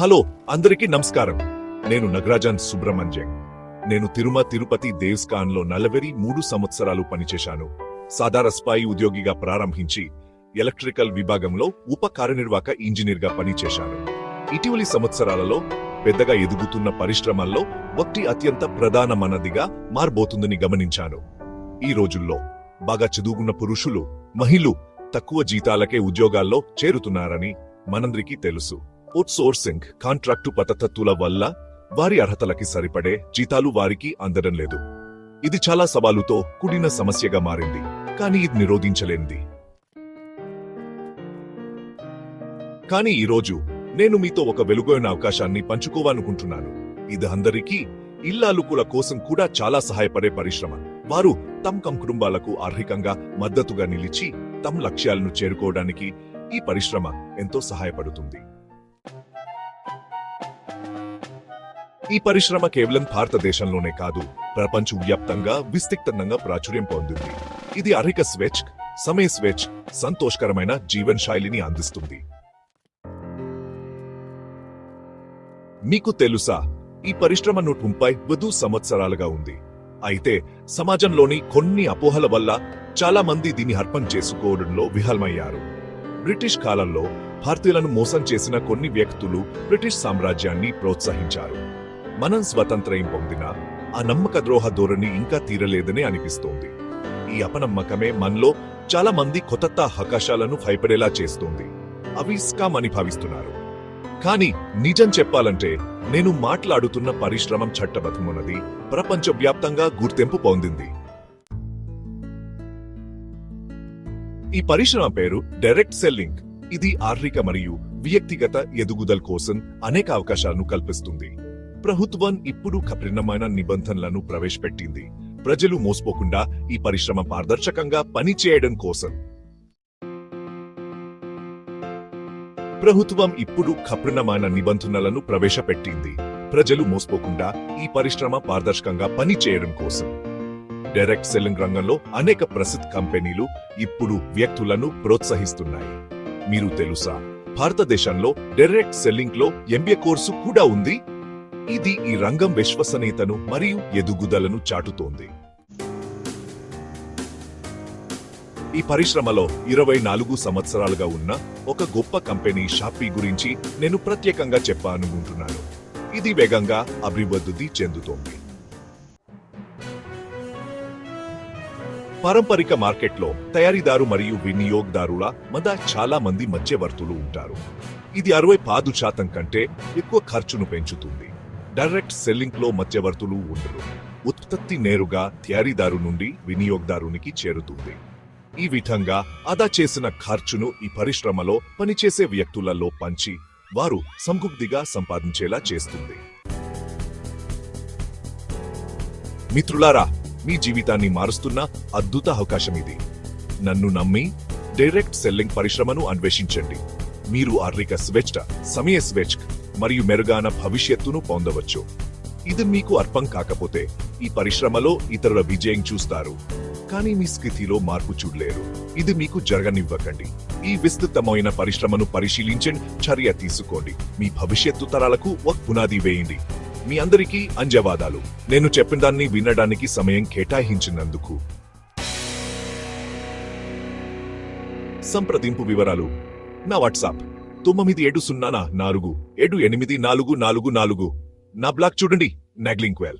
Hello అందరికీ నమస్కారం. నేను నగరాజన్ సుబ్రహ్మణ్యం. నేను తిరుమ తిరుపతి దేవ్స్కాన్లో నలభై మూడు సంవత్సరాలు పనిచేశాను. సాధారణ స్పాయి ఉద్యోగిగా ప్రారంభించి ఎలక్ట్రికల్ విభాగంలో ఉప కార్యనిర్వాహక ఇంజనీర్గా పనిచేశాను. ఇటీవలి సంవత్సరాలలో పెద్దగా ఎదుగుతున్న పరిశ్రమల్లో ఒకటి అత్యంత ప్రధానమైనదిగా మారబోతుందని గమనించాను. ఈ రోజుల్లో బాగా చదువుకున్న పురుషులు మహిళలు తక్కువ జీతాలకే ఉద్యోగాల్లో చేరుతున్నారని మనందరికీ తెలుసు. అవుట్సోర్సింగ్ కాంట్రాక్టు పద్ధతుల వల్ల వారి అర్హతలకి సరిపడే జీతాలు వారికి అందడం లేదు. ఇది చాలా సవాలుతో కూడిన సమస్యగా మారింది కానీ ఇది నిరోధించలేనిది. కానీ ఈరోజు నేను మీతో ఒక వెలుగైన అవకాశాన్ని పంచుకోవాలనుకుంటున్నాను. ఇది అందరికీ ఇల్లాలుకుల కోసం కూడా చాలా సహాయపడే పరిశ్రమ. వారు తమ కం కుటుంబాలకు ఆర్థికంగా మద్దతుగా నిలిచి తమ లక్ష్యాలను చేరుకోవడానికి ఈ పరిశ్రమ ఎంతో సహాయపడుతుంది. ఈ పరిశ్రమ కేవలం భారతదేశంలోనే కాదు ప్రపంచవ్యాప్తంగా విస్తృతంగా ప్రాచుర్యం పొందింది. ఇది అధిక స్వెచ్ సమయ స్వెచ్ సంతోషకరమైన జీవన శైలిని అందిస్తుంది. మీకు తెలుసా ఈ పరిశ్రమ నూట ముప్పై వధు సంవత్సరాలుగా ఉంది. అయితే సమాజంలోని కొన్ని అపోహల వల్ల చాలా మంది దీన్ని అర్పణ చేసుకోవడంలో విఫలమయ్యారు బ్రిటిష్ కాలంలో భారతీయులను మోసం చేసిన కొన్ని వ్యక్తులు బ్రిటిష్ సామ్రాజ్యాన్ని ప్రోత్సహించారు. మనం స్వతంత్రం పొందినా ఆ నమ్మక ద్రోహ ధోరణి ఇంకా తీరలేదని అనిపిస్తోంది. ఈ అపనమ్మకమే మనలో చాలా మంది కొత్త అవకాశాలను భయపడేలా చేస్తోంది. అవి స్కామ్ అని భావిస్తున్నారు. కానీ నిజం చెప్పాలంటే నేను మాట్లాడుతున్న పరిశ్రమం చట్టబద్ధమున్నది. ప్రపంచవ్యాప్తంగా గుర్తింపు పొందింది. ఈ పరిశ్రమ పేరు డైరెక్ట్ సెల్లింగ్. ఇది ఆర్థిక మరియు వ్యక్తిగత ఎదుగుదల కోసం అనేక అవకాశాలను కల్పిస్తుంది. ప్రభుత్వం ఇప్పుడు కఠినమైన నిబంధనలను ప్రవేశపెట్టింది. ప్రజలు మోసపోకుండా ఈ పరిశ్రమ పారదర్శకంగా పనిచేయడం కోసం. ప్రభుత్వం ఇప్పుడు కఠినమైన నిబంధనలను ప్రవేశపెట్టింది. ప్రజలు మోసపోకుండా ఈ పరిశ్రమ పారదర్శకంగా పనిచేయడం కోసం. డైరెక్ట్ సెల్లింగ్ రంగంలో అనేక ప్రసిద్ధ కంపెనీలు ఇప్పుడు వ్యక్తులను ప్రోత్సహిస్తున్నాయి. మీరు తెలుసా? భారతదేశంలో డైరెక్ట్ సెల్లింగ్లో ఎంబీఏ కోర్సు కూడా ఉంది? ఇది ఈ రంగం విశ్వసనీయతను మరియు ఎదుగుదలను చాటుతోంది. ఈ పరిశ్రమలో ఇరవై నాలుగు సంవత్సరాలుగా ఉన్న ఒక గొప్ప కంపెనీ షాపీ గురించి నేను ప్రత్యేకంగా చెప్పాలనుకుంటున్నాను. ఇది వేగంగా అభివృద్ధి చెందుతోంది. పారంపరిక మార్కెట్లో తయారీదారు మరియు వినియోగదారుల మధ్య చాలా మంది మధ్యవర్తులు ఉంటారు. ఇది అరవై పాదు శాతం కంటే ఎక్కువ ఖర్చును పెంచుతుంది. డైరెక్ట్ సెల్లింగ్లో మధ్యవర్తులు ఉండరు. ఉత్పత్తి నేరుగా తయారీదారు నుండి వినియోగదారునికి చేరుతుంది. ఈ విధంగా ఆదా చేసిన ఖర్చును ఈ పరిశ్రమలో పనిచేసే వ్యక్తులలో పంచి వారు సంగుగ్ధిగా సంపాదించేలా చేస్తుంది. మిత్రులారా మీ జీవితాన్ని మారుస్తున్న అద్భుత అవకాశం ఇది. నన్ను నమ్మి డైరెక్ట్ సెల్లింగ్ పరిశ్రమను అన్వేషించండి. మీరు ఆర్థిక స్వేచ్ఛ సమయ స్వేచ్ఛ మరియు మెరుగైన భవిష్యత్తును పొందవచ్చు. ఇది మీకు అర్పం కాకపోతే ఈ పరిశ్రమలో ఇతరుల విజయం చూస్తారు. కానీ మీ స్థితిలో మార్పు చూడలేరు. ఇది మీకు జరగనివ్వకండి. ఈ విస్తృతమైన పరిశ్రమను పరిశీలించండి చర్య తీసుకోండి. మీ భవిష్యత్తు తరాలకు ఒక పునాది వేయండి. మీ అందరికీ అంజవాదాలు. నేను చెప్పిన దాన్ని వినడానికి సమయం కేటాయించినందుకు. సంప్రదింపు వివరాలు. నా వాట్సాప్. తొమ్మిది ఏడు సున్నా నాలుగు ఏడు ఎనిమిది నాలుగు నాలుగు నాలుగు. నా బ్లాక్ చూడండి నాగ్లింక్వెల్